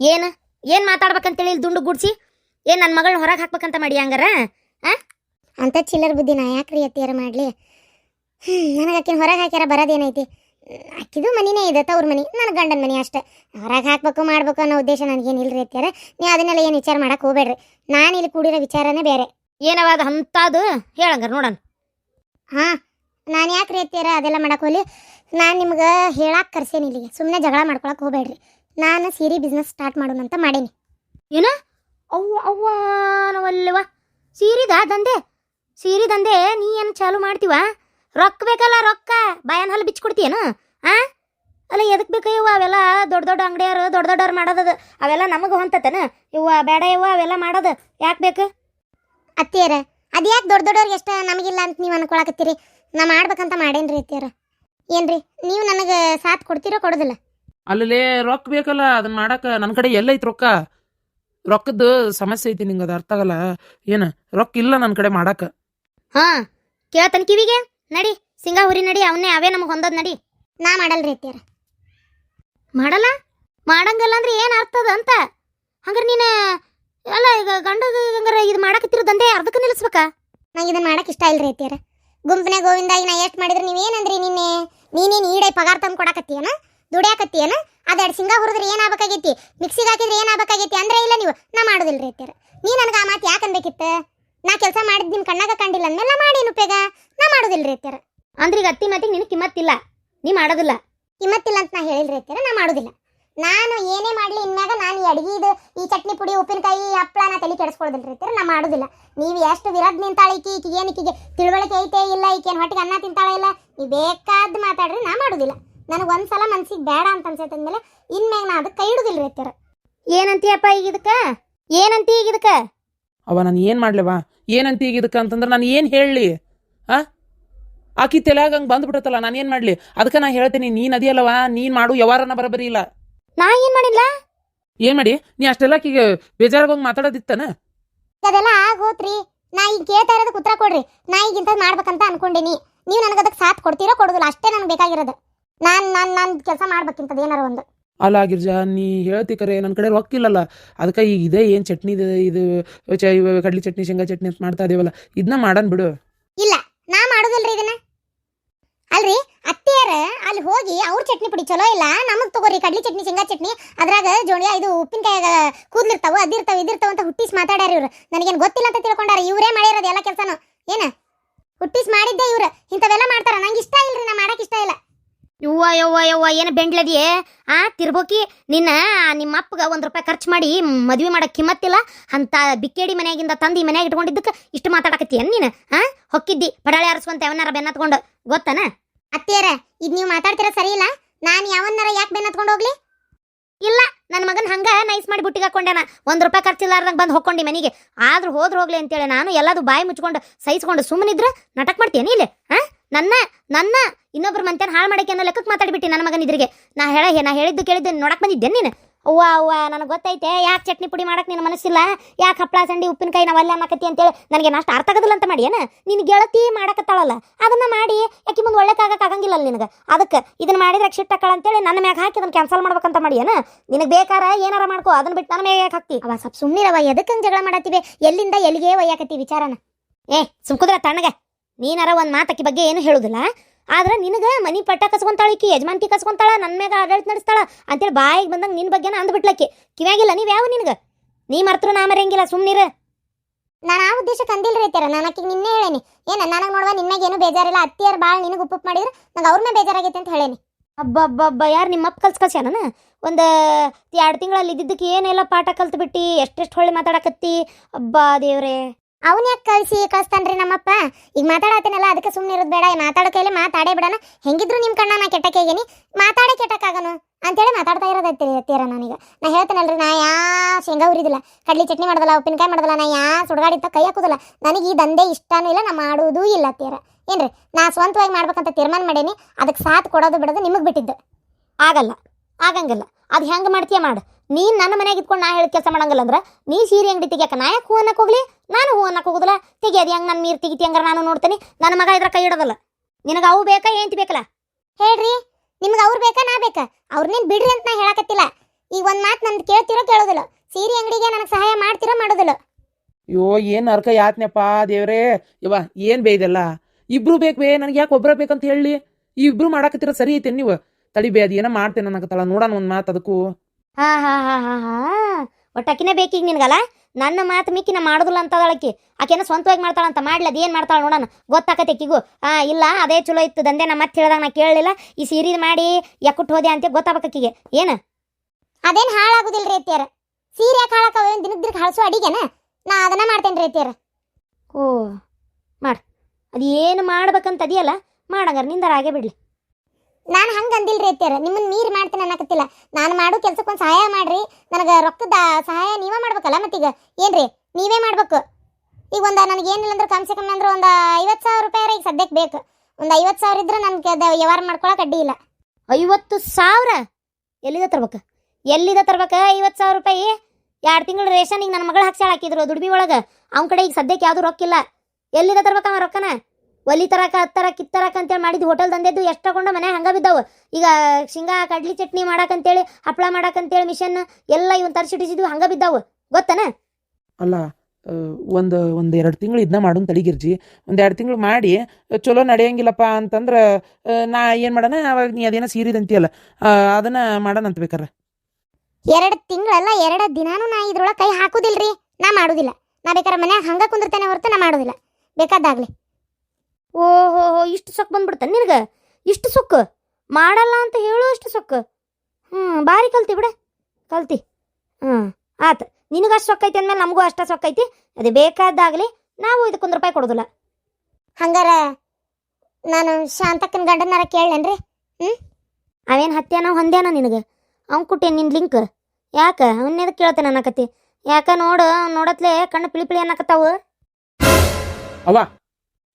ಏನು ಏನು ಮಾತಾಡ್ಬೇಕಂತೇಳಿ ಇಲ್ಲಿ ದುಂಡು ಗುಡ್ಸಿ? ಏನು ನನ್ನ ಮಗಳನ್ನ ಹೊರಗೆ ಹಾಕ್ಬೇಕಂತ ಮಾಡಿ ಹಂಗಾರ? ಅಂತ ಚಿಲ್ಲರ್ ಬುದ್ಧಿ ನಾ ಯಾಕ್ರಿ ಅತ್ತಿಯರ ಮಾಡಲಿ? ನನಗೆ ಆಕಿನ ಹೊರಗೆ ಹಾಕ್ಯಾರ ಬರೋದೇನೈತಿ? ಅಕ್ಕಿದು ಮನಿನೇ ಇದೆ ತವ್ರ ಮನಿ ನನ್ನ ಗಂಡನ ಮನಿ ಅಷ್ಟೇ. ಹೊರಗೆ ಹಾಕ್ಬೇಕು ಮಾಡ್ಬೇಕು ಅನ್ನೋ ಉದ್ದೇಶ ನನಗೇನು ಇಲ್ರಿ ಅತ್ತಿಯಾರ? ನೀವು ಅದನ್ನೆಲ್ಲ ಏನು ವಿಚಾರ ಮಾಡಕ್ಕೆ ಹೋಗ್ಬೇಡ್ರಿ. ನಾನು ಇಲ್ಲಿ ಕೂಡಿರೋ ವಿಚಾರನೇ ಬೇರೆ. ಏನವ ಅದು ಅಂಥದ್ದು ಹೇಳಂಗಾರ ನೋಡೋಣ. ಹಾಂ ನಾನು ಯಾಕ್ರಿ ಅತ್ತಿಯರ ಅದೆಲ್ಲ ಮಾಡಕ್ಕೆ ಹೋಗ್ಲಿ? ನಾನು ನಿಮ್ಗೆ ಹೇಳಕ್ಕೆ ಕರ್ಸೇನಿ ಇಲ್ಲಿಗೆ. ಸುಮ್ಮನೆ ಜಗಳ ಮಾಡ್ಕೊಳಕ್ಕೆ ಹೋಗ್ಬೇಡ್ರಿ. ನಾನು ಸೀರೆ ಬಿಸ್ನೆಸ್ ಸ್ಟಾರ್ಟ್ ಮಾಡೋಣ ಅಂತ ಮಾಡೀನಿ. ಅವ್ವ ಅವ್ವ ನಾವಲ್ಲವ ಸೀರಿದ ದಂದೆ ಸೀರೆ ದಂದೆ ನೀ ಏನು ಚಾಲು ಮಾಡ್ತೀವ? ರೊಕ್ಕ ಬೇಕಲ್ಲ ರೊಕ್ಕ. ಬಾಯನ್ ಹಲ್ಲು ಬಿಚ್ಕೊಡ್ತೀಯೇನು? ಆ? ಅಲ್ಲ ಎದಕ್ಕೆ ಬೇಕಯ್ಯವ ಅವೆಲ್ಲ ದೊಡ್ಡ ದೊಡ್ಡ ಅಂಗಡಿಯವರು ದೊಡ್ಡ ದೊಡ್ಡವ್ರು ಮಾಡೋದದು ಅವೆಲ್ಲ ನಮಗೆ ಹೊಂತತನ? ಇವ ಬೇಡ ಇವ ಅವೆಲ್ಲ ಮಾಡೋದು. ಯಾಕೆ ಬೇಕು? ಅತ್ತಿಯರ ಅದು ಯಾಕೆ ದೊಡ್ಡ ದೊಡ್ಡವ್ರಿಗೆ ಎಷ್ಟು ನಮಗಿಲ್ಲ ಅಂತ ನೀವು ಅನ್ಕೊಳಕತ್ತೀರಿ? ನಾ ಮಾಡ್ಬೇಕಂತ ಮಾಡೇನ್ರಿ ಅತ್ತಿಯರ. ಏನ್ರಿ ನೀವು ನನಗೆ ಸಾಥ್ ಕೊಡ್ತೀರೋ ಕೊಡೋದಿಲ್ಲ? ಅಲ್ಲಲೇ ರೊಕ್ಕ ಬೇಕಲ್ಲ ಅದನ್ನ ಮಾಡಾಕ ನನ್ನ ಕಡೆ ಎಲ್ಲೈತಿ ರೊಕ್ಕ. ರೊಕ್ಕದ್ದು ಸಮಸ್ಯೆ ಐತಿ ನಿಂಗೆ, ಅದು ಅರ್ಥ ಆಗಲ್ಲ. ಏನು, ರೊಕ್ಕ ಇಲ್ಲ ನನ್ನ ಕಡೆ ಮಾಡಾಕ. ಹಾಂ, ಕೇಳ್ತಾನೆ ಕಿವಿಗೆ? ನಡಿ ಸಿಂಗಾಹುರಿ ನಡಿ ಅವನ್ನೇ ಅವೇ ನಮಗೆ ಹೊಂದದ ನಡಿ. ನಾ ಮಾಡಲ್ರಿ ಅತ್ತಿಯರ. ಮಾಡಲ್ಲ? ಮಾಡಂಗಲ್ಲ ಅಂದ್ರೆ ಏನು ಅರ್ಥದ ಅಂತ. ಹಂಗಾರೆ ನೀನು, ಅಲ್ಲ, ಈಗ ಗಂಡ ಹಂಗಾರೆ ಇದು ಮಾಡಕತ್ತಿರೋದಂತೆ ಅರ್ಧಕ್ಕೆ ನಿಲ್ಲಿಸ್ಬೇಕಾ ನಂಗೆ ಇದನ್ನ ಮಾಡಕ್ಕೆ ಇಷ್ಟ ಇಲ್ರಿ ಅತ್ತಿಯರ. ಗುಂಪನೆ ಗೋವಿಂದಾಗಿ ನಾ ಎಷ್ಟು ಮಾಡಿದ್ರೆ ನೀವೇನಂದ್ರಿ ನಿನ್ನೆ? ನೀನೇನು ಈಡೆ ಪಗಾರ ತಂದು ಕೊಡಕತ್ತೀಯನ? ದುಡಿಯಾಕತ್ತೀಯನ? ಅದೆರಡು ಸಿಂಗ ಹುರಿದ್ರೆ ಆಗ್ಬೇಕಾಗೈತಿ ಮಿಕ್ಸಿಗೆ ಹಾಕಿದ್ರೆ ಏನಾಗಬೇಕಾಗೈತಿ? ಅಂದ್ರೆ ಇಲ್ಲ ನೀವು. ನಾ ಮಾಡೋದಿಲ್ರಿ ಅತ್ತಿಯರ ನೀ ನನಗೆ ಆ ಮಾತು ಯಾಕೆ ಅನ್ಬೇಕಿತ್ತು ನಾ ಕೆಲಸ ಮಾಡಿದ್ ನಿಮ್ಮ ಕಣ್ಣಾಗ ಕಂಡಿಲ್ಲ ಅಂದ್ಮೇಲೆ ನಾ ಮಾಡೇನು ಉಪಯೋಗ? ನಾ ಮಾಡೋದಿಲ್ರಿ ಅತ್ತಿಯರ ಅಂದ್ರೆ ಈಗ ಅತ್ತಿ ಮಾತಿಗೆ ನಿನಗೆ ಕಿಮ್ಮತ್ತಿಲ್ಲ. ನೀ ಮಾಡೋದಿಲ್ಲ. ಕಿಮ್ಮತ್ತಿಲ್ಲ ಅಂತ ನಾ ಹೇಳಿಲ್ರಿ ಅತ್ತಿಯರ ನಾ ಮಾಡೋದಿಲ್ಲ. ನಾನು ಏನೇ ಮಾಡ್ಲಿ ಇನ್ಮ್ಯಾಗ ನಾನು ಈ ಅಡ್ಗಿ ಇದು ಈ ಚಟ್ನಿ ಪುಡಿ ಉಪ್ಪಿನಕಾಯಿ ಹಪ್ಪಳನ ತಲೆ ರೀ ಅತ್ತಿಯರ ನಾ ಮಾಡೋದಿಲ್ಲ. ನೀವು ಎಷ್ಟು ವಿರೋಧ ನಿಂತಾಳೆ ಈಕಿ ಈಕಿಗೆ ಏನು ಈಕಿಗೆ ತಿಳುವಳಿಕೆ ಐತೆ ಇಲ್ಲ ಈಕೇನು ಹೊಟ್ಟಿಗೆ ಅನ್ನ ತಿಂತಾಳೆ ಇಲ್ಲ ನೀವು ಬೇಕಾದ್ ಮಾತಾಡ್ರಿ ನಾ ಮಾಡೋದಿಲ್ಲ. ನನಗೆ ಒಂದ್ಸಲ ಮನ್ಸಿಗೆ ಬೇಡ ಅಂತ ಅನ್ಸೈತಂದ್ಮೇಲೆ ಇನ್ಮ್ಯಾಗ ನಾ ಅದಕ್ಕೆ ಕೈ ಇಡುದಿಲ್ರಿ ಅತ್ತಿಯರ. ಏನಂತೀಯಪ್ಪ ಈಗ ಇದಕ್ಕ? ಏನಂತಿ ಈಗ ಇದಕ್ಕ? ಅವ ನಾನು ಏನು ಮಾಡ್ಲವ ಏನಂತ ಈಗ ಇದಕ್ಕೆ ಅಂತಂದ್ರೆ ನಾನು ಏನು ಹೇಳಲಿ? ಆ? ಆಕಿ ತಲೆಯಾಗ ಹಂಗೆ ಬಂದ್ಬಿಡತ್ತಲ್ಲ ನಾನು ಏನು ಮಾಡಲಿ? ಅದಕ್ಕೆ ನಾ ಹೇಳ್ತೀನಿ ನೀನು ಅದಿಯಲ್ಲವ ನೀನು ಮಾಡು ಯಾವಾರನ ಬರಬರಿ ಇಲ್ಲ. ನಾ ಏನ್ ಮಾಡಿಲ್ಲ? ಏನು ಮಾಡಿ? ನೀ ಅಷ್ಟೆಲ್ಲ ಆಕಿಗೆ ಬೇಜಾರಾಗೋಗಿ ಮಾತಾಡೋದಿತ್ತನ? ಅದೆಲ್ಲ ಆಗೋತ್ರಿ ನಾ ಈಗ ಕೇಳ್ತಾ ಇರೋದಕ್ಕೆ ಉತ್ತರ ಕೊಡ್ರಿ. ನಾ ಈಗ ಇಂಥದ್ದು ಮಾಡ್ಬೇಕಂತ ಅನ್ಕೊಂಡಿನಿ. ನೀವು ನನಗೆ ಅದಕ್ಕೆ ಸಾಥ್ ಕೊಡ್ತೀರೋ ಕೊಡೋದಿಲ್ಲ ಅಷ್ಟೇ ನನಗೆ ಬೇಕಾಗಿರೋದು. ನಾನು ನಾನು ನನ್ನ ಕೆಲಸ ಮಾಡ್ಬೇಕಿಂತದ ಏನಾರ ಒಂದು. ಅಲ್ಲ ಗಿರ್ಜಾ ನೀ ಹೇಳ್ತಿ ಕರೆ ನನ್ನ ಕಡೆ ರೊಕ್ಕ ಇಲ್ಲಲ್ಲ ಅದಕ್ಕೆ ಈಗ ಇದೇ ಏನು ಚಟ್ನಿ ಇದೆ ಇದು ಚ ಇವ ಕಡ್ಲಿ ಚಟ್ನಿ ಶೇಂಗಾ ಚಟ್ನಿ ಅಂತ ಮಾಡ್ತಾ ಇದೀವಲ್ಲ ಇದನ್ನ ಮಾಡನ್ ಬಿಡು. ಇಲ್ಲ ನಾ ಮಾಡೋದಿಲ್ರಿ ಇದನ್ನ. ಅಲ್ರಿ ಅತ್ತೆಯರ ಅಲ್ಲಿ ಹೋಗಿ ಅವ್ರ ಚಟ್ನಿ ಪುಡಿ ಚಲೋ ಇಲ್ಲ ನಮಗ್ ತಗೋರಿ ಕಡ್ಲಿ ಚಟ್ನಿ ಶೇಂಗಾ ಚಟ್ನಿ ಅದ್ರಾಗ ಜೋಳ ಇದು ಉಪ್ಪಿನಕಾಯಾಗ ಕೂದ್ಲಿರ್ತಾವ ಅದಿರ್ತಾವ ಇದಿರ್ತಾವ ಅಂತ ಹುಟ್ಟಿಸ್ ಮಾತಾಡ್ಯಾರ ಇವ್ರು. ನನಗೇನು ಗೊತ್ತಿಲ್ಲ ಅಂತ ತಿಳ್ಕೊಂಡಾರ ಇವರೇ ಮಾಡಿರೋದು ಎಲ್ಲ ಕೆಲಸನು. ಏನ? ಹುಟ್ಟಿಸ್ ಮಾಡಿದ್ದೆ ಇವ್ರು ಇಂಥವೆಲ್ಲ ಮಾಡ್ತಾರ ನಂಗೆ ಇಷ್ಟ ಇಲ್ರಿ ನಾ ಮಾಡಕ್ ಇಷ್ಟ ಇಲ್ಲ. ಯವ್ವ ಯವ್ವ ಯವ್ವ ಏನು ಬೆಂಡ್ಲದಿಯೇ? ಆ ತಿರ್ಬೋಕಿ ನಿನ್ನ ನಿಮ್ಮ ಅಪ್ಪಗ ಒಂದು ರೂಪಾಯಿ ಖರ್ಚು ಮಾಡಿ ಮದುವೆ ಮಾಡಕ್ ಕಿಮ್ಮತ್ತಿಲ್ಲ. ಅಂತ ಬಿಕ್ಕೇಡಿ ಮನೆಯಾಗಿಂದ ತಂದು ಈ ಮನ್ಯಾಗ ಇಟ್ಕೊಂಡಿದ್ದಕ್ಕೆ ಇಷ್ಟು ಮಾತಾಡಕತ್ತೀಯನ್ ನೀನು? ಹಾಂ ಹೊಕ್ಕಿದ್ದಿ ಪಡಾಳೆ ಆರಿಸುವಂತ ಯಾವನಾರ ಬೆನ್ನತ್ಕೊಂಡು ಗೊತ್ತನ? ಅತ್ತೇರ ಇದು ನೀವು ಮಾತಾಡ್ತಿರೋ ಸರಿ ಇಲ್ಲ? ನಾನು ಯಾವನ್ನಾರ ಯಾಕೆ ಬೆನ್ನತ್ಕೊಂಡು ಹೋಗ್ಲಿ? ಹೋಗ್ಲಿ ನನ್ನ ಮಗನ ಹಂಗ ನೈಸ್ ಮಾಡಿ ಬುಟ್ಟಿಗೆ ಹಾಕೊಂಡೇನ ಒಂದು ರೂಪಾಯಿ ಖರ್ಚಿಲ್ಲಾರ್ದಂಗೆ ಬಂದು ಹೊಕ್ಕೊಂಡಿ ಮನೆಗೆ. ಆದ್ರೂ ಹೋದ್ರು ಹೋಗ್ಲಿ ಅಂತೇಳಿ ನಾನು ಎಲ್ಲದು ಬಾಯಿ ಮುಚ್ಕೊಂಡು ಸಹಿಸ್ಕೊಂಡು ಸುಮ್ಮನಿದ್ರೆ ನಾಟಕ ಮಾಡ್ತೀನಿ ಇಲ್ಲಿ? ಹಾಂ ನನ್ನ ನನ್ನ ಇನ್ನೊಬ್ರ ಮಂತ್ಯಾನ ಹಾಳು ಮಾಡಕ್ಕೆ ಅನ್ನೋ ಲೆಕ್ಕಕ್ಕೆ ಮಾತಾಡ್ಬಿಟ್ಟು ನನ್ನ ಮಗನ ಇದ್ರಿಗೆ. ನಾ ಹೇಳ, ನಾ ಹೇಳಿದ್ದು ಕೇಳಿದ್ದು ನೋಡಕ್ ಬಂದಿದ್ದೆ ನೀನು? ಅವ್ವ ಅವ್ವ, ನನಗೆ ಗೊತ್ತೈತೆ, ಯಾಕೆ ಚಟ್ನಿ ಪುಡಿ ಮಾಡಕ್ಕೆ ನಿನ್ನ ಮನಸ್ಸಿಲ್ಲ? ಯಾಕೆ ಹಪ್ಪಳ ಸಂಡಿ ಉಪ್ಪಿನಕಾಯಿ ನಾವೆಲ್ಲ ಅನ್ನಕತ್ತಿ ಅಂತೇಳಿ ನನಗೆ ಅಷ್ಟು ಅರ್ಥ ಆಗೋದಿಲ್ಲ ಅಂತ ಮಾಡಿ ಏನು? ನಿನ್ನ ಗೆಳತಿ ಮಾಡಕತ್ತಾಳಲ್ಲ, ಅದನ್ನು ಮಾಡಿ ಯಾಕೆ ಮುಂದೆ ಒಳ್ಳೆಕಾಗಕ್ಕೆ ಆಗಂಗಿಲ್ಲ ನಿನಗೆ? ಅದಕ್ಕೆ ಇದನ್ನ ಮಾಡಿದ್ರೆ ಶಿಟ್ ಅಂತೇಳಿ ನನ್ನ ಮ್ಯಾಗ ಹಾಕಿ ಅದನ್ನು ಕ್ಯಾನ್ಸಲ್ ಮಾಡ್ಬೇಕಂತ ಮಾಡಿ ಏನು? ನಿನಗೆ ಬೇಕಾರ ಏನಾರ ಮಾಡ್ಕೋ ಅದನ್ನ ಬಿಟ್ಟು ನನ್ನ ಮ್ಯಾಗ ಹಾಕ್ತಿ? ಅವ ಸ್ವಲ್ಪ ಸುಮ್ಮನಿರವ ಎದಕ್ಕೆ ಜಗಳ ಮಾಡತ್ತೀವಿ? ಎಲ್ಲಿಂದ ಎಲ್ಲಿಗೆ ಒಯ್ಯಾಕತ್ತಿ ವಿಚಾರನ? ಏ, ಸುಮ್ಕುದ್ರ ತಣ್ಣಗೆ. ನೀನಾರ ಒಂದು ಮಾತಕ್ಕಿ ಬಗ್ಗೆ ಏನು ಹೇಳುದಿಲ್ಲ ಆದ್ರೆ ನಿನಗ ಮನಿ ಪಟ್ಟ ಕಸ್ಕೊಂತಾಳ ಈಕಿ ಯಜಮಾನ್ಕಿ ಕಸ್ಕೊಂತಾಳ ನನ್ನ ಮ್ಯಾಗ ಆಡಳಿತ ನಡೆಸ್ತಾಳ ಅಂತೇಳಿ ಬಾಯಿಗೆ ಬಂದಂಗೆ ನಿನ್ನ ಬಗ್ಗೆನ ಅಂದ್ಬಿಟ್ಲಕ್ಕಿ ಕಿವ್ಯಾಗಿಲ್ಲ ನೀವ್ ಯಾವ ನಿನಗೆ? ನೀ ಮರ್ತರು ನಾ ಮರೆಯಂಗಿಲ್ಲ ಸುಮ್ನಿರ. ನಾನು ಆ ಉದ್ದೇಶಕ್ಕೆ ಅಂದಿಲ್ರಿ ಐತಾರ ನಾನು ಆಕಿಗೆ ನಿನ್ನೆ ಹೇಳೇನಿ. ಏನ ನನಗೆ ನೋಡುವ ನಿನ್ನಾಗ ಏನು ಬೇಜಾರಿಲ್ಲ. ಅತ್ತಿಯರ್ ಭಾಳ ನಿನಗೆ ಉಪ್ಪು ಮಾಡಿದ್ರೆ ನಂಗೆ ಅವ್ರ ಮೇಲೆ ಬೇಜಾರಾಗೈತೆ ಅಂತ ಹೇಳೇನಿ. ಅಬ್ಬಬ್ಬಬ್ಬ ಯಾರು ನಿಮ್ಮ ಅಪ್ಪ ಕಲ್ಸ್ ಕಲ್ಸ್ಯಾನ ಒಂದು ಎರಡು ತಿಂಗಳಲ್ಲಿ ಇದ್ದಿದ್ದಕ್ಕೆ ಏನೆಲ್ಲ ಪಾಠ ಕಲ್ತು ಬಿಟ್ಟಿ? ಎಷ್ಟೆಷ್ಟು ಹೊಳ್ಳಿ ಮಾತಾಡಕತ್ತಿ? ಅಬ್ಬಾ ದೇವ್ರೇ. ಅವನ್ ಯಾಕೆ ಕಳ್ಸಿ, ಕಳಿಸ್ತಾನ್ರಿ ನಮ್ಮಪ್ಪ? ಈಗ ಮಾತಾಡತ್ತೇನಲ್ಲ ಅದಕ್ಕೆ ಸುಮ್ಮನೆ ಇರೋದು ಬೇಡ. ಮಾತಾಡೋ ಕೈಲಿ ಮಾತಾಡೇ ಬಿಡಣ. ಹೆಂಗಿದ್ರು ನಿಮ್ಮ ಕಣ್ಣ ನಾ ಕೆಟ್ಟಕ್ಕೇಗೇನಿ ಮಾತಾಡೇ ಕೆಟ್ಟಕ್ಕಾಗನು. ಅಂತೇಳಿ ಮಾತಾಡ್ತಾ ಇರೋದೈತಿ ಅತ್ತೀರ ನನಗೆ ನಾ ಹೇಳ್ತೇನಲ್ರಿ, ನಾ ಯಾ ಶೇಂಗಾ ಉರಿದಿಲ್ಲ. ಕಡ್ಲಿ ಚಟ್ನಿ ಮಾಡೋದಲ್ಲ, ಉಪ್ಪಿನಕಾಯಿ ಮಾಡೋದಲ್ಲ, ನಾ ಯಾ ಸುಡಗಾಡಿತ್ತ ಕೈ ಹಾಕೋದಿಲ್ಲ. ನನಗೆ ಈ ದಂಧೆ ಇಷ್ಟನೂ ಇಲ್ಲ, ನಾ ಮಾಡೋದೂ ಇಲ್ಲ ತೀರ. ಏನ್ರಿ, ನಾ ಸ್ವಂತವಾಗಿ ಮಾಡ್ಬೇಕಂತ ತೀರ್ಮಾನ ಮಾಡೇನಿ. ಅದಕ್ಕೆ ಸಾಥ್ ಕೊಡೋದು ಬಿಡೋದು ನಿಮಗೆ ಬಿಟ್ಟಿದ್ದು. ಆಗಲ್ಲ. ಆಗಂಗಿಲ್ಲ. ಅದು ಹೆಂಗೆ ಮಾಡ್ತೀಯ ಮಾಡು. ನೀನು ನನ್ನ ಮನೆಗೆ ಇಟ್ಕೊಂಡು ನಾ ಹೇಳಿದ ಕೆಲಸ ಮಾಡಂಗಿಲ್ಲ ಅಂದ್ರೆ ನೀ ಸೀರೆ ಅಂಗಡಿ ತೆಗಿಯಕ್ಕೆ ನಾ ಯಾಕೆ ಹೂ ಅನ್ನಕ್ಕೆ ಹೋಗ್ಲಿ? ನಾನು ಹೂ ಅನ್ನಕ್ಕೆ ಹೋಗುದಿಲ್ಲ. ತೆಗಿ ಅದು ಹೆಂಗೆ ನನ್ನ ನೀರು ತೆಗಿತಿ ಹಂಗಾರೆ ನಾನು ನೋಡ್ತೀನಿ. ನನ್ನ ಮಗ ಇದ್ರ ಕೈ ಇಡೋದಲ್ಲ. ನಿನಗೆ ಅವು ಬೇಕಾ, ಏಂತಿ ಬೇಕಲ್ಲ? ಹೇಳ್ರಿ. ನಿಮ್ಗೆ ಅವ್ರು ಬೇಕಾ, ನಾ ಬೇಕಾ? ಅವ್ರನ್ನೇನು ಬಿಡ್ರಿ ಅಂತ ನಾ ಹೇಳಕತ್ತಿಲ್ಲ. ಈಗ ಒಂದು ಮಾತು ನಂದು ಕೇಳ್ತಿರೋ ಕೇಳೋದಿಲ್ಲ. ಸೀರೆ ಅಂಗಡಿಗೆ ನನಗೆ ಸಹಾಯ ಮಾಡ್ತಿರೋ ಮಾಡೋದಿಲ್ಲ. ಅಯ್ಯೋ, ಏನು ಅರ್ಕ ಯಾತ್ನಪ್ಪ ದೇವ್ರೇ. ಇವ ಏನು ಬೇ ಇದೆಲ್ಲ? ಇಬ್ರು ಬೇಕು ಬೇ, ನನಗೆ ಯಾಕೆ ಒಬ್ಬರ ಬೇಕಂತ ಹೇಳಿ? ಈ ಇಬ್ರು ಮಾಡಾಕತ್ತಿರ ಸರಿ ಐತೆ ನೀವು? ತಡಿ ಅದ ಏನೋ ಮಾಡ್ತೇನೆ ಅನ್ನಕತ್ತಲ್ಲ ನೋಡೋಣ ಒಂದು ಮಾತು ಅದಕ್ಕೂ. ಹಾ ಹಾ ಹಾ ಹಾ ಹಾ. ಒಟ್ಟಕಿನೇ ಬೇಕೀಗ ನಿನಗಲ್ಲ? ನನ್ನ ಮಾತು ಮಿಕ್ಕಿ ನಾ ಮಾಡೋದಿಲ್ಲ ಅಂತದಳಕಿ ಆಕೆನ ಸ್ವಂತವಾಗಿ ಮಾಡ್ತಾಳಂತ ಮಾಡ್ಲಿ ಅದೇನು ಮಾಡ್ತಾಳೆ ನೋಡೋಣ. ಗೊತ್ತಾಕತ್ತೆ ಆಕಿಗೂ. ಆ ಇಲ್ಲ ಅದೇ ಚಲೋ ಇತ್ತು ದಂಧೆ ನಮ್ಮ ಮತ್ತೆ ಹೇಳ್ದಾಗ ನಾ ಕೇಳಲಿಲ್ಲ. ಈ ಸೀರೆ ಮಾಡಿ ಯಾಕುಟ್ಟು ಹೋದೆ ಅಂತ ಗೊತ್ತಾಗಬೇಕಿಗೆ ಏನು? ಅದೇನು ಹಾಳಾಗುದಿಲ್ಲ ರೀ ಅತ್ತಿಯರ ಸೀರೆ ಯಾಕೆ ಹಾಳಾಕವ? ಏನು ದಿನಕ್ಕೆ ದಿನಕ್ಕೆ ಹಳಸು ಅಡಿಗೆನ? ನಾ ಅದನ್ನ ಮಾಡ್ತೇನೆ ರೀ ಅತ್ತಿಯರ ಓ ಮಾಡು. ಅದೇನು ಮಾಡ್ಬೇಕಂತ ಅದೆಯಲ್ಲ? ಮಾಡಂಗಾರ ನಿಂದಾರ ಹಾಗೆ ಬಿಡ್ಲಿ. ನಾನು ಹಂಗೆ ರೀ ಅತ್ತಿಯರ. ನಿಮ್ಮನ್ನ ಮೀರಿ ಮಾಡ್ತೀನಿ ಅನ್ನಕತ್ತಿಲ್ಲ. ನಾನು ಮಾಡೋ ಕೆಲಸಕ್ಕೊಂದು ಸಹಾಯ ಮಾಡ್ರಿ. ನನಗೆ ರೊಕ್ಕದ ಸಹಾಯ ನೀವೇ ಮಾಡ್ಬೇಕಲ್ಲ ಮತ್ತೀಗ? ಏನ್ರಿ? ನೀವೇ ಮಾಡ್ಬೇಕು. ಈಗ ಒಂದು ನನಗೆ ಏನಿಲ್ಲ ಅಂದ್ರೆ ಕಮ್ಸೆ ಕಮ್ಮಿ ಅಂದ್ರೆ ಒಂದು ಐವತ್ತು ಸಾವಿರ ರೂಪಾಯಿ ಈಗ ಸದ್ಯಕ್ಕೆ ಬೇಕು. ಒಂದು ಐವತ್ತು ಸಾವಿರ ಇದ್ರೆ ನನಗೆ ವ್ಯವಹಾರ ಮಾಡ್ಕೊಳಕ್ಕೆ ಅಡ್ಡಿ ಇಲ್ಲ. ಐವತ್ತು ಸಾವಿರ? ಎಲ್ಲಿದ ತರ್ಬೇಕು? ಎಲ್ಲಿದ ತರ್ಬೇಕು ಐವತ್ತು ಸಾವಿರ ರೂಪಾಯಿ? ಎರಡು ತಿಂಗಳು ರೇಷನ್ ಈಗ ನನ್ನ ಮಗಳು ಹಾಕ್ಸಾಳ ಹಾಕಿದ್ರು ದುಡ್ಮಿ ಒಳಗೆ. ಅವ್ನ ಕಡೆ ಈಗ ಸದ್ಯಕ್ಕೆ ಯಾವುದು ರೊಕ್ಕ ಇಲ್ಲ ತರ್ಬೇಕು ಅವ ರೊಕ್ಕನ? ಒಲಿ ತರಕ ಹತ್ತರ ಕಿತ್ತರಕ ಅಂತೇಳಿ ಮಾಡಿದ್ದು. ಹೋಟೆಲ್ ದಂಧೆದ್ದು ಎಷ್ಟು ತಗೊಂಡು ಮನೆ ಹಂಗೆ ಬಿದ್ದಾವು. ಈಗ ಶೇಂಗಾ ಕಡ್ಲಿ ಚಟ್ನಿ ಮಾಡಾಕಂತೇಳಿ ಹಪ್ಪಳ ಮಾಡಾಕಂತೇಳಿ ಮಿಷನ್ ಎಲ್ಲ ಇವನ್ ತರಿಸಿಟ್ಟಿಸಿದ್ವು ಹಂಗೆ ಬಿದ್ದಾವೆ. ಗೊತ್ತನ? ಅಲ್ಲ ಒಂದು ಒಂದು ಎರಡು ತಿಂಗಳು ಇದನ್ನ ಮಾಡೋನ್ ತಡಿಗಿರ್ಜಿ ಒಂದು ಎರಡು ತಿಂಗಳು ಮಾಡಿ ಚಲೋ ನಡೆಯಂಗಿಲ್ಲಪ್ಪ ಅಂತಂದ್ರೆ ನಾ ಏನು ಮಾಡೋಣ? ಅವಾಗ ನೀ ಅದೇನೋ ಸೀರಿದಂತೀಯಲ್ಲ ಅದನ್ನ ಮಾಡೋಣ ಅಂತ ಬೇಕಾರೆ ಎರಡು ತಿಂಗಳಲ್ಲ ಎರಡು ದಿನಾನು ನಾ ಇದ್ರೊಳಗೆ ಕೈ ಹಾಕುದಿಲ್ರಿ. ನಾ ಮಾಡೋದಿಲ್ಲ. ನಾ ಬೇಕಾದ್ರೆ ಮನ್ಯಾಗ ಹಂಗೆ ಕುಂದಿರ್ತಾನೆ ಹೊರತು ನಾ ಮಾಡೋದಿಲ್ಲ. ಬೇಕಾದಾಗ್ಲಿ. ಓಹೋ ಇಷ್ಟು ಸೊಕ್ಕ ಬಂದ್ಬಿಡ್ತಾನೆ ನಿನಗೆ? ಇಷ್ಟು ಸೊಕ್ಕು? ಮಾಡಲ್ಲ ಅಂತ ಹೇಳು ಅಷ್ಟು ಸೊಕ್ಕು? ಹ್ಞೂ ಭಾರಿ ಕಲ್ತಿ ಬಿಡ. ಕಲ್ತಿ. ಹ್ಞೂ ಆತು. ನಿನಗೆ ಅಷ್ಟು ಸೊಕ್ಕೈತಿ ಅಂದ್ಮೇಲೆ ನಮಗೂ ಅಷ್ಟ ಸೊಕ್ಕೈತಿ ಅದು ಬೇಕಾದಾಗಲಿ ನಾವು ಇದಕ್ಕೆ ಒಂದು ರೂಪಾಯಿ ಕೊಡೋದಿಲ್ಲ. ಹಂಗಾರ ನಾನು ಶಾಂತಕ್ಕನ ಗಂಡನಾರ ಕೇಳೇನ್ರಿ ಅವೇನು ಹತ್ಯಾನ ಹೊಂದ್ಯಾನ ನಿನಗೆ? ಅವ್ನು ಕುಟ್ಟೆ ನಿನ್ನ ಲಿಂಕ್? ಯಾಕೆ? ಅವನ್ನೇದಕ್ಕೆ ಕೇಳ್ತೇನೆ ಅನ್ನಕತ್ತಿ? ಯಾಕ ನೋಡು ಅವ್ನ್ ನೋಡತ್ಲೆ ಕಣ್ಣು ಪಿಳಿ ಪಿಳಿ ಅನ್ನಕತ್ತಾವು? ಅವ್ವ.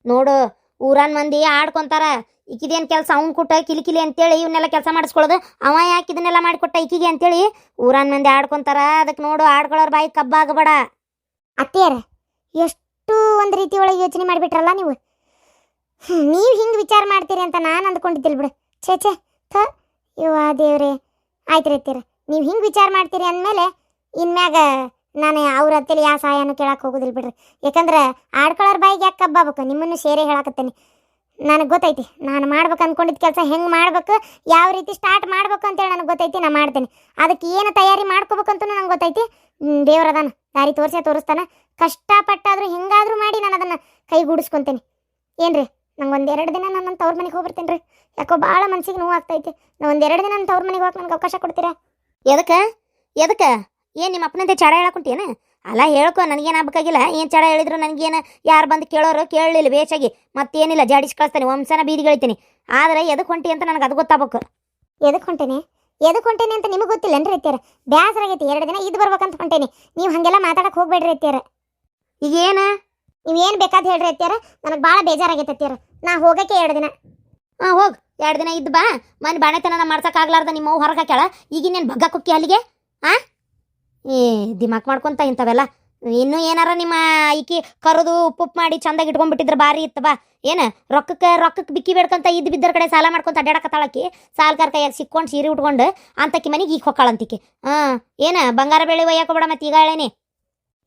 ನೋಡು ಊರಾನ್ ಮಂದಿ ಆಡ್ಕೊಂತಾರ. ಈಕಿದೇನು ಕೆಲಸ ಅವನ್ ಕೊಟ್ಟ, ಕಿಲಿಕಿಲಿ ಅಂತೇಳಿ ಇವನ್ನೆಲ್ಲ ಕೆಲಸ ಮಾಡಿಸ್ಕೊಳ್ಳೋದು. ಅವ ಯಾಕೆ ಇದನ್ನೆಲ್ಲ ಮಾಡಿಕೊಟ್ಟ ಈಕಿಗೆ ಅಂತೇಳಿ ಊರನ್ ಮಂದಿ ಆಡ್ಕೊಂತಾರ. ಅದಕ್ಕೆ ನೋಡು ಆಡ್ಕೊಳ್ಳೋರ್ ಬಾಯಿ ಕಬ್ಬಾಗಬೇಡ. ಅತ್ತೆಯರ, ಎಷ್ಟು ಒಂದು ರೀತಿ ಒಳಗೆ ಯೋಚನೆ ಮಾಡಿಬಿಟ್ರಲ್ಲ ನೀವು? ನೀವು ಹಿಂಗೆ ವಿಚಾರ ಮಾಡ್ತೀರಿ ಅಂತ ನಾನು ಅಂದ್ಕೊಂಡಿದ್ದಿಲ್ಲ ಬಿಡು. ಛೇ ಛೇ, ಥ. ಇವ ದೇವ್ರೆ. ಆಯ್ತು ನೀವು ಹಿಂಗೆ ವಿಚಾರ ಮಾಡ್ತೀರಿ ಅಂದಮೇಲೆ ಇನ್ಮ್ಯಾಗ ನಾನು ಅವ್ರ ಹತ್ತಲಿ ಯಾವ ಸಹಾಯನೂ ಕೇಳಕ್ಕೆ ಹೋಗೋದಿಲ್ಲ ಬಿಡ್ರಿ. ಯಾಕಂದ್ರೆ ಆಡ್ಕೊಳ್ಳೋರ ಬಾಯಿಗೆ ಯಾಕೆ ಕಬ್ಬಾಬೇಕು ನಿಮ್ಮನ್ನು ಸೇರೆ ಹೇಳಕತ್ತೇನೆ. ನನಗೆ ಗೊತ್ತೈತಿ, ನಾನು ಮಾಡ್ಬೇಕು ಅಂದ್ಕೊಂಡಿದ್ದ ಕೆಲಸ ಹೆಂಗೆ ಮಾಡ್ಬೇಕು, ಯಾವ ರೀತಿ ಸ್ಟಾರ್ಟ್ ಮಾಡ್ಬೇಕು ಅಂತೇಳಿ ನನಗೆ ಗೊತ್ತೈತಿ ನಾನು ಮಾಡ್ತೇನೆ. ಅದಕ್ಕೆ ಏನು ತಯಾರಿ ಮಾಡ್ಕೋಬೇಕಂತೂ ನನಗೆ ಗೊತ್ತೈತಿ. ದೇವ್ರದಾನ ದಾರಿ ತೋರಿಸೇ ತೋರಿಸ್ತಾನೆ. ಕಷ್ಟಪಟ್ಟಾದರೂ ಹೆಂಗಾದರೂ ಮಾಡಿ ನಾನು ಅದನ್ನು ಕೈಗೂಡಿಸ್ಕೊತೇನೆ ಏನು ರೀ ನಂಗೆ ಎರಡು ದಿನ ನಾನು ನನ್ನ ತವ್ರ ಮನೆಗೆ ಹೋಗ್ಬರ್ತೇನೆ ರೀ ಯಾಕೋ ಭಾಳ ಮನ್ಸಿಗೆ ನೋವು ಆಗ್ತೈತಿ ನಾ ಒಂದೆರಡು ದಿನ ನನ್ನ ತವ್ರ ಮನೆಗೆ ಹೋಗಕ್ಕೆ ನನಗೆ ಅವಕಾಶ ಕೊಡ್ತೀರಾ? ಎದಕ್ಕೆ? ಎದಕ್ಕೆ? ಏನು ನಿಮ್ಮ ಅಪ್ಪನಂತೆ ಚಡ ಹೇಳಕೊಂಟೇನ ಅಲ್ಲ ಹೇಳ್ಕೊ ನನಗೇನು ಆಗ್ಬೇಕಾಗಿಲ್ಲ. ಏನು ಚಡ ಹೇಳಿದ್ರು ನನಗೇನು? ಯಾರು ಬಂದು ಕೇಳೋರು? ಕೇಳಲಿಲ್ಲ ಬೇಚಾಗಿ ಮತ್ತೇನಿಲ್ಲ ಜಾಡಿಸಿ ಕಳಿಸ್ತಾನೆ ವಂಶನ ಬೀದಿಗಳಿತೀನಿ ಆದರೆ ಎದಕ್ಕೆ ಹೊಂಟಿ ಅಂತ ನನಗೆ ಅದು ಗೊತ್ತಾಗಬೇಕು. ಎದಕ್ಕೆ ಹೊಂಟೇನೆ? ಎದಕ್ಕೆ ಹೊಂಟೇನೆ ಅಂತ ನಿಮಗೆ ಗೊತ್ತಿಲ್ಲನ್ರಿ ಅತ್ಯಾರ ಬ್ಯಾಸರ ಆಗೈತಿ ಎರಡು ದಿನ ಇದು ಬರ್ಬೇಕಂತ ಹೊಂಟೇನಿ. ನೀವು ಹಾಗೆಲ್ಲ ಮಾತಾಡಕ್ಕೆ ಹೋಗ್ಬೇಡ್ರಿ ಅತ್ಯಾರ ಈಗೇನು? ನೀವೇನು ನೀವು ಏನು ಬೇಕಾದ ಹೇಳ್ರಿ ಅತ್ಯಾರ ನನಗೆ ಭಾಳ ಬೇಜಾರಾಗೈತೆ ಅತ್ಯಾರ ನಾ ಹೋಗಕ್ಕೆ ಎರಡು ದಿನ. ಹಾಂ ಹೋಗಿ. ಎರಡು ದಿನ ಇದ್ದು ಬಾ. ಮನೆ ಬಾಣೆತನ ಮಾಡ್ಸೋಕ್ಕಾಗ್ಲಾರ್ದ ನಿಮ್ಮ ಅವ್ವ ಹೊರಗೆ ಹಾಕ್ಯಾಳ. ಈಗಿನೇನು ಬಗ್ಗ ಕುಕ್ಕಿ ಅಲ್ಲಿಗೆ? ಆ? ಏ ದಿಮಾಕ್ ಮಾಡ್ಕೊಂತ ಇಂಥವೆಲ್ಲ. ಇನ್ನೂ ಏನಾರ ನಿಮ್ಮ ಈಕಿ ಕರೆದು ಉಪ್ಪು ಮಾಡಿ ಚಂದಾಗಿ ಇಟ್ಕೊಂಡ್ಬಿಟ್ಟಿದ್ರೆ ಭಾರಿ ಇತ್ತವ ಬಾ. ಏನು ರೊಕ್ಕಕ್ಕೆ ರೊಕ್ಕಕ್ಕೆ ಬಿಕ್ಕಿ ಬೇಡ್ಕೊಂತ ಇದ್ದು ಬಿದ್ದರ ಕಡೆ ಸಾಲ ಮಾಡ್ಕೊಂತ ಅಡ್ಡಾಡಕತ್ತಾಳಕ್ಕಿ ಸಾಲ್ಗಾರ ಕೈಯಾಗಿ ಸಿಕ್ಕೊಂಡು ಸೀರೆ ಉಟ್ಕೊಂಡು ಅಂತಕಿ ಮನೆಗೆ ಈಗ ಹೊಕ್ಕಾಳಂತಿಕೆ. ಹಾಂ ಏನು ಬಂಗಾರ ಬೆಳೆ ಒಯ್ಯಾಕೋಬೇಡ ಮತ್ತೆ ಈಗ ಹೇಳೇನಿ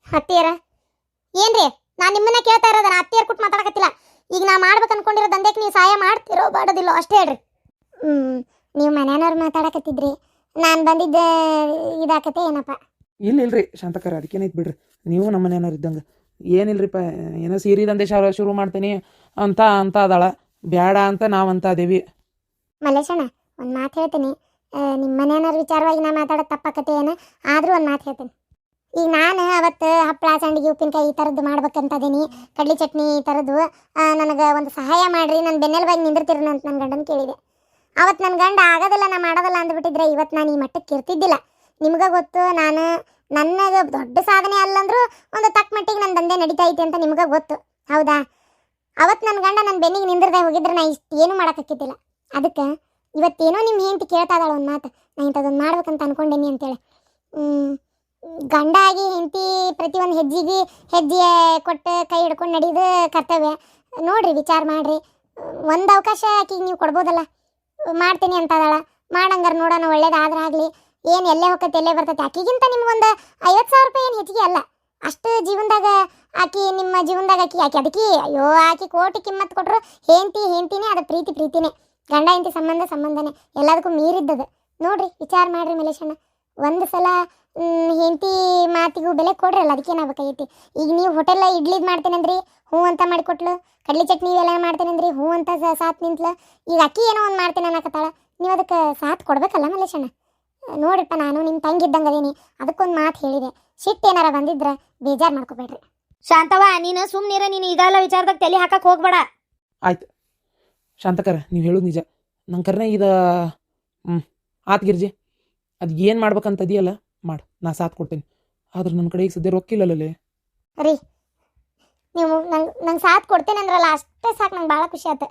ಅತ್ತಿಯರ ಏನ್ರಿ? ನಾನು ನಿಮ್ಮನ್ನ ಕೇಳ್ತಾ ಇರೋದ ನಾ ಅತ್ತಿಯರ್ ಕುಟ್ ಮಾತಾಡಕತ್ತಿಲ್ಲ. ಈಗ ನಾ ಮಾಡ್ಬೇಕು ಅನ್ಕೊಂಡಿರೋ ದಂಧೆಗೆ ನೀವು ಸಹಾಯ ಮಾಡ್ತಿರೋ ಬಾಡೋದಿಲ್ಲೋ ಅಷ್ಟೇ ಹೇಳ್ರಿ. ಹ್ಞೂ ನೀವು ಮನೆಯವ್ರು ಮಾತಾಡಕತ್ತಿದ್ರಿ. ನಾನು ಬಂದಿದ್ದ ಇದಾಕತೆ ಏನಪ್ಪ? ಇಲ್ಲ, ಇಲ್ರಿ, ಶಾಂತಕರ ಅದಕ್ಕೇನೈತೆ ಬಿಡ್ರಿ. ನೀವು ನಮ್ಮ ಮನೆಯವ್ರು ಇದ್ದಂಗೆ. ಏನಿಲ್ರಿಪ್ಪ, ಏನೋ ಸೀರೆ ದಂಧೆ ಶಾ- ಶುರು ಮಾಡ್ತೀನಿ. ಅಂತ ಅಂತ ಅದಾಳ. ಬೇಡ ಅಂತ ನಾವಂತ ಅದೇವಿ. ಮಲ್ಲೇಶಣ್ಣ, ಒಂದು ಮಾತು ಹೇಳ್ತೀನಿ. ನಿಮ್ಮ ವಿಚಾರವಾಗಿ ನಾ ಮಾತಾಡೋದು ತಪ್ಪಾಕತೆ ಏನು? ಆದರೂ ಒಂದು ಮಾತು ಹೇಳ್ತೀನಿ. ಈಗ ನಾನು ಅವತ್ತು ಹಪ್ಪಳ ಸಂಡಿಗೆ, ಉಪ್ಪಿನಕಾಯಿ ಈ ಥರದ್ದು ಮಾಡ್ಬೇಕಂತ ಅದೀನಿ. ಕಡ್ಲಿ ಚಟ್ನಿ ಈ ಥರದ್ದು ನನಗೆ ಒಂದು ಸಹಾಯ ಮಾಡಿರಿ. ನನ್ನ ಬೆನ್ನೆಲುಬಾಗಿ ನಿಂದಿರ್ತೀರನ ಅಂತ ನನ್ನ ಗಂಡನ ಕೇಳಿದೆ. ಅವತ್ತು ನನ್ನ ಗಂಡ ಆಗೋದಿಲ್ಲ, ನಾ ಮಾಡೋದಿಲ್ಲ ಅಂದ್ಬಿಟ್ಟಿದ್ರೆ ಇವತ್ತು ನಾನು ಈ ಮಟ್ಟಕ್ಕೆ ಇರ್ತಿದ್ದಿಲ್ಲ ನಿಮ್ಗೆ ಗೊತ್ತು, ನಾನು ನನ್ನದು ದೊಡ್ಡ ಸಾಧನೆ ಅಲ್ಲಂದ್ರೂ ಒಂದು ತಕ್ಕ ಮಟ್ಟಿಗೆ ನನ್ನ ದಂಧೆ ನಡೀತಾ ಐತೆ ಅಂತ ನಿಮ್ಗೆ ಗೊತ್ತು. ಹೌದಾ? ಅವತ್ತು ನನ್ನ ಗಂಡ ನನ್ನ ಬೆನ್ನಿಗೆ ನಿಂದಿರದೆ ಹೋಗಿದ್ರೆ ನಾ ಇಷ್ಟು ಏನು ಮಾಡೋಕ್ಕಿದ್ದಿಲ್ಲ ಅದಕ್ಕೆ ಇವತ್ತೇನೋ ನಿಮ್ಮ ಹೆಂಡತಿ ಕೇಳ್ತಾ ಇದ್ದಾಳೆ ಒಂದು ಮಾತು. ನಾ ಇಂಥದ್ದೊಂದು ಮಾಡ್ಬೇಕಂತ ಅನ್ಕೊಂಡೇನಿ ಅಂತೇಳಿ. ಗಂಡ ಆಗಿ ಹೆಂಡತಿ ಪ್ರತಿಯೊಂದು ಹೆಜ್ಜೆಗೆ ಹೆಜ್ಜೆ ಕೊಟ್ಟು ಕೈ ಹಿಡ್ಕೊಂಡು ನಡೆಯೋದು ಕರ್ತವ್ಯ. ನೋಡ್ರಿ, ವಿಚಾರ ಮಾಡಿರಿ. ಒಂದು ಅವಕಾಶ ಆಕಿಗೆ ನೀವು ಕೊಡ್ಬೋದಲ್ಲ. ಮಾಡ್ತೀನಿ ಅಂತ ಅದಾಳ ಮಾಡಂಗಾರ ನೋಡೋಣ ಒಳ್ಳೇದಾದ್ರೆ ಆಗಲಿ. ಏನು ಎಲ್ಲೇ ಹೋಗತ್ತೆ ಎಲ್ಲೇ ಬರ್ತೈತೆ ಆಕಿಗಿಂತ ನಿಮ್ಗೊಂದು ಐವತ್ತು ಸಾವಿರ ರೂಪಾಯಿ ಏನು ಹೆಚ್ಚಿಗೆ ಅಲ್ಲ. ಅಷ್ಟು ಜೀವನದಾಗ ಆಕಿ, ನಿಮ್ಮ ಜೀವನದಾಗ ಆಕಿ ಆಕಿ ಅದಕ್ಕೆ, ಅಯ್ಯೋ, ಆಕಿ ಕೋಟಿ ಕಿಮ್ಮತ್ ಕೊಟ್ರು, ಹೆಂಡತಿ ಹೆಂಡತಿನೇ ಅದು ಪ್ರೀತಿ ಪ್ರೀತಿನೇ. ಗಂಡ, ಹೆಂಡತಿ ಸಂಬಂಧ ಸಂಬಂಧನೇ, ಎಲ್ಲದಕ್ಕೂ ಮೀರಿದ್ದದು ನೋಡ್ರಿ, ವಿಚಾರ ಮಾಡ್ರಿ ಮಲೇಶಣ್ಣ ಒಂದು ಸಲ ಹೆಂಡತಿ ಮಾತಿಗೂ ಬೆಲೆ ಕೊಡ್ರಲ್ಲ ಅದಕ್ಕೇನಾಗಬೇಕಾಗೈತಿ ಈಗ ನೀವು ಹೋಟೆಲ್ ಇಡ್ಲಿದ್ ಮಾಡ್ತೇನಂದ್ರಿ ಹ್ಞೂ ಅಂತ ಮಾಡಿಕೊಟ್ಲು. ಕಡ್ಲಿ ಚಟ್ನಿ ಎಲ್ಲ ಮಾಡ್ತೇನಂದ್ರಿ ಹ್ಞೂ ಅಂತ ಸಾತ್ ನಿಂತ್ಲ. ಈಗ ಅಕ್ಕಿ ಏನೋ ಒಂದು ಮಾಡ್ತೇನೆ ಅನ್ನಕತ್ತಾಳ. ನೀವು ಅದಕ್ಕೆ ಸಾತ್ ಕೊಡ್ಬೇಕಲ್ಲ ಮಲೇಶಣ್ಣ ನೋಡ್ರಿಪ್ಪ ನಾನು ನಿಮ್ಮ ತಂಗಿದ್ದಂಗೆ ಅದೀನಿ. ಅದಕ್ಕೊಂದು ಮಾತು ಹೇಳಿದೆ. ಸಿಟ್ಟು ಏನಾರ ಬಂದಿದ್ರೆ ಬೇಜಾರು ಮಾಡ್ಕೋಬೇಡ್ರಿ. ಶಾಂತವ ನೀನು ಸುಮ್ಮನಿರ ನೀನು ಇದೆಲ್ಲ ವಿಚಾರದಾಗ ತಲೆ ಹಾಕಕ್ ಹೋಗ್ಬೇಡ. ಆಯ್ತು. ಶಾಂತಕರ ನೀವು ಹೇಳೋದು ನಿಜ. ನಂಗೆ ಕರ್ನೆ ಇದು ಹ್ಞೂ ಆತ್ ಗಿರ್ಜಿ. ಅದು ಏನು ಮಾಡ್ಬೇಕಂತ ಇದೆಯಲ್ಲ ಮಾಡು. ನಾ ಸಾಥ್ ಕೊಡ್ತೀನಿ. ಆದ್ರೆ ನನ್ನ ಕಡೆ ಈಗ ಸದ್ಯ ರೊಕ್ಕಿಲ್ಲಲ್ಲೇ ರೀ ನೀವು ನಂಗೆ ನಂಗೆ ಸಾಥ್ ಕೊಡ್ತೇನೆ ಅಂದ್ರಲ್ಲ ಅಷ್ಟೇ ಸಾಕು ನಂಗೆ ಭಾಳ ಖುಷಿ ಆಯ್ತು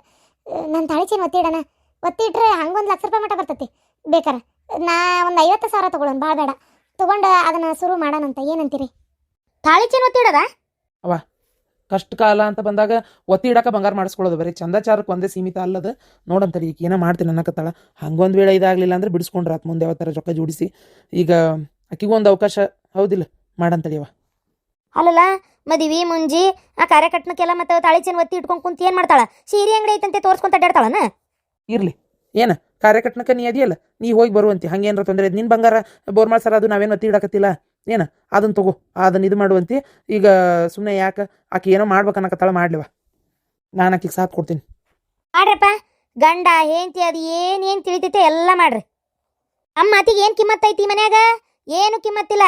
ನನ್ನ ತಾಳಿ ಚೀನ್ ಒತ್ತಿಡಣ. ಒತ್ತಿಟ್ರೆ ಹಂಗೊಂದು ಲಕ್ಷ ರೂಪಾಯಿ ಮಟ್ಟ ಬರ್ತೈತಿ. ಬೇಕಾರ? ನಾ ಒಂದು ಐವತ್ತು ಸಾವಿರ ತಗೊಳ್ಳೋಣ ಭಾಳ ಬೇಡ. ತೊಗೊಂಡು ಅದನ್ನು ಶುರು ಮಾಡೋಣಂತ ಏನಂತೀರಿ? ತಾಳಿ ಚೇನ್ ಒತ್ತಿಡದ ಕಷ್ಟ ಕಾಲ ಅಂತ ಬಂದಾಗ ಒತ್ತಿ ಇಡಕ ಬಂಗಾರ ಮಾಡಿಸ್ಕೊಳ್ಳೋದು ಬರೀ ಚಂದಾಚಾರಕ್ಕೆ ಒಂದೇ ಸೀಮಿತ ಅಲ್ಲದ. ನೋಡಂತಾರೆ ಈಗ ಏನೋ ಮಾಡ್ತೀನಿ ಅನ್ನಕತ್ತಾಳ. ಹಂಗೊಂದು ವೇಳೆ ಇದಾಗಲಿಲ್ಲ ಅಂದ್ರೆ ಬಿಡಿಸ್ಕೊಂಡ್ರೆ ಆತ್ ಮುಂದೆ ಯಾವ ಥರ ರೊಕ್ಕ ಜೋಡಿಸಿ. ಈಗ ಆಕಿಗೂ ಒಂದು ಅವಕಾಶ ಹೌದಿಲ್ಲ ಮಾಡಂತಳಿಯವ ಅಲ್ಲಲ್ಲ ಮದಿವಿ ಮುಂಜಿ ಆ ಕಾರ್ಯಕಟ್ನಕ್ಕೆಲ್ಲ ಮತ್ತೆ ತಾಳಿ ಚೇನ್ ಒತ್ತಿ ಇಟ್ಕೊಂಡ್ ಕುಂತ ಏನು ಮಾಡ್ತಾಳ? ಸೀರೆ ಅಂಗಡಿ ಐತಂತೆ ತೋರಿಸ್ಕೊಂತ ಅಡ್ಡಾಡ್ತಾಳನ ಇರಲಿ. ಏನು? ಕಾರ್ಯಕಟ್ನಕ್ಕೆ ನೀ ಅದಿಯಲ್ಲ? ನೀ ಹೋಗಿ ಬರುವಂತೆ ಹಂಗೇನಾರ ತೊಂದರೆ ನಿನ್ನ ಬಂಗಾರ ಬೋರ್ಮಾಳ್ ಸರ್ ಅದು ನಾವೇನು ಒತ್ತಿ ಇಡಕತ್ತಿಲ್ಲ? ಏನು? ಅದನ್ನು ತಗೋ. ಅದನ್ನು ಇದು ಮಾಡುವಂತೆ ಈಗ ಸುಮ್ಮನೆ ಯಾಕೆ? ಆಕೆ ಏನೋ ಮಾಡ್ಬೇಕನ್ನಕತ್ತಾಳ ಮಾಡ್ಲಿವ ನಾನು ಆಕಿಗೆ ಸಾಥ್ ಕೊಡ್ತೀನಿ. ಮಾಡ್ರಪ್ಪ. ಗಂಡ, ಹೆಂಡತಿ, ಅದು ಏನೇನು ಏನ್ ತಿಳಿತೈತೆ ಎಲ್ಲ ಮಾಡ್ರಿ. ನಮ್ಮ ಮಾತಿಗೆ ಏನು ಕಿಮ್ಮತ್ತೈತಿ ಮನ್ಯಾಗ? ಏನು ಕಿಮ್ಮತ್ತಿಲ್ಲ.